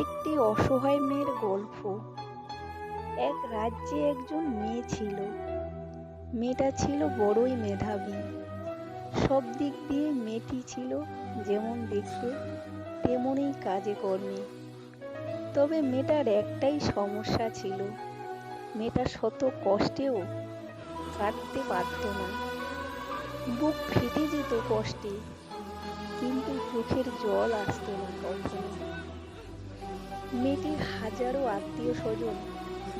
একটি অসহায় মেয়ের গল্প। এক রাজ্যে একজন মেয়ে ছিল। মেয়েটা ছিল বড়ই মেধাবী। সব দিক দিয়ে মেয়েটি ছিল যেমন দেখতে, তেমনই কাজে কর্মে। তবে মেয়েটার একটাই সমস্যা ছিল, মেয়েটা শত কষ্টেও কাটতে পারত না। বুক ফেটে যেত কষ্টে, কিন্তু চোখের জল আসতো না কখনো। মেয়েটির হাজারো আত্মীয় স্বজন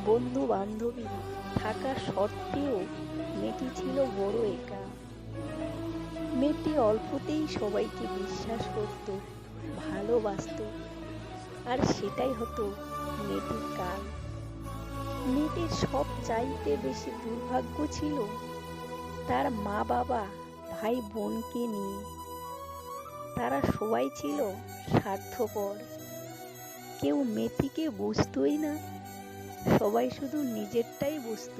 বন্ধু বান্ধবী থাকা সত্ত্বেও মেয়েটি ছিল বড় একা। মেয়েটি অল্পতেই সবাইকে বিশ্বাস করত, ভালোবাসত, আর সেটাই হতো মেয়েটির কাল। মেয়েটির সব চাইতে বেশি দুর্ভাগ্য ছিল তার মা বাবা ভাই বোনকে নিয়ে। তারা সবাই ছিল স্বার্থপর। কেউ মেয়েটিকে বুঝতোই না। সবাই শুধু নিজেরটাই বুঝত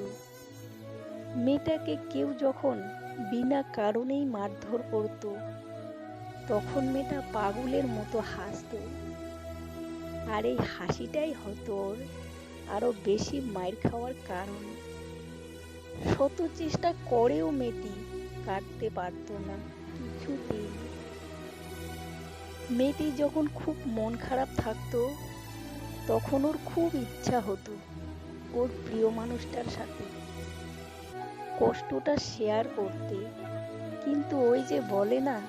মেয়েটাকে কেউ যখন বিনা কারণেই মারধর করত, তখন মেয়েটা পাগলের মতো হাসত। আর এই হাসিটাই হতো ওর আরও বেশি মায়ের খাওয়ার কারণ। শত চেষ্টা করেও মেয়েটি কাটতে পারতো না, কিছুতেই মেয়েটি যখন খুব মন খারাপ থাকতো, তখন ওর খুব ইচ্ছা হতো ওর প্রিয় মানুষটার সাথে। কষ্টটা শেয়ার করতে। কিন্তু ওই যে বলে না,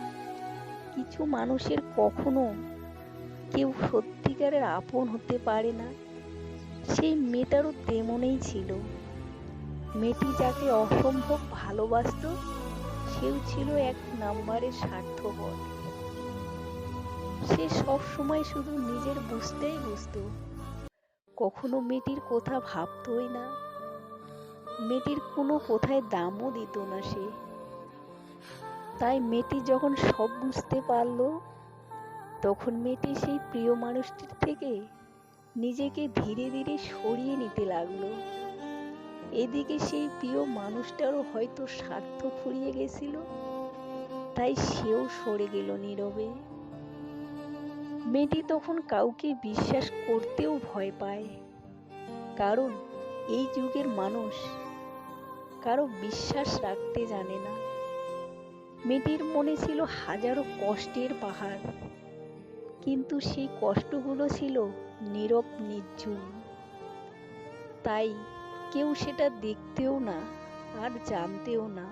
কিছু মানুষের কখনো কেউ সত্যিকারের আপন হতে পারে না, সেই মেয়েটারও তেমনই ছিল। মেয়েটি যাকে অসম্ভব ভালোবাসত, সেও ছিল এক নাম্বারের স্বার্থপর। সে সব সময় শুধু নিজের বুঝতেই বুঝতো। কখনো মেয়েটির কথা ভাবতোই না। মেয়েটির কোনো কোথায় দামও দিত না সে। তাই মেয়েটি যখন সব বুঝতে পারল, তখন মেয়েটি সেই প্রিয় মানুষটির থেকে নিজেকে ধীরে ধীরে সরিয়ে নিতে লাগল। এদিকে সেই প্রিয় মানুষটারও হয়তো স্বার্থ ফুরিয়ে গেছিল, তাই সেও সরে গেল নীরবে। মেয়েটি তখন কাউকে বিশ্বাস করতেও ভয় পায়। কারণ এই যুগের মানুষ কারও বিশ্বাস রাখতে জানে না। মেয়েটির মনে ছিল হাজারো কষ্টের পাহাড়, কিন্তু সেই কষ্টগুলো ছিল নীরব নির্ঝুম। তাই কেউ সেটা দেখতেও না আর জানতেও না।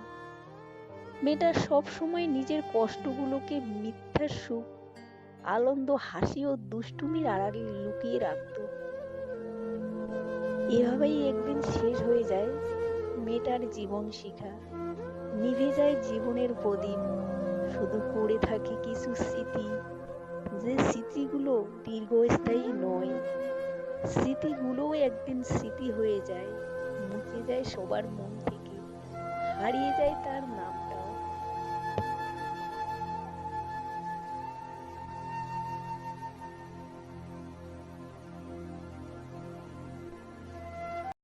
মেয়েটা সবসময় নিজের কষ্টগুলোকে মিথ্যা সুখ আনন্দ, হাসি ও দুষ্টুমির আড়ালে লুকিয়ে রাখত। এভাবেই একদিন শেষ হয়ে যায় মেয়েটার জীবন শিখা। নিভে যায় জীবনের প্রদীপ। শুধু পড়ে থাকে কিছু স্মৃতি, যে স্মৃতিগুলো দীর্ঘস্থায়ী নয়। স্মৃতিগুলোও একদিন স্মৃতি হয়ে যায়, মুছে যায় সবার মন থেকে। হারিয়ে যায় তার নাম।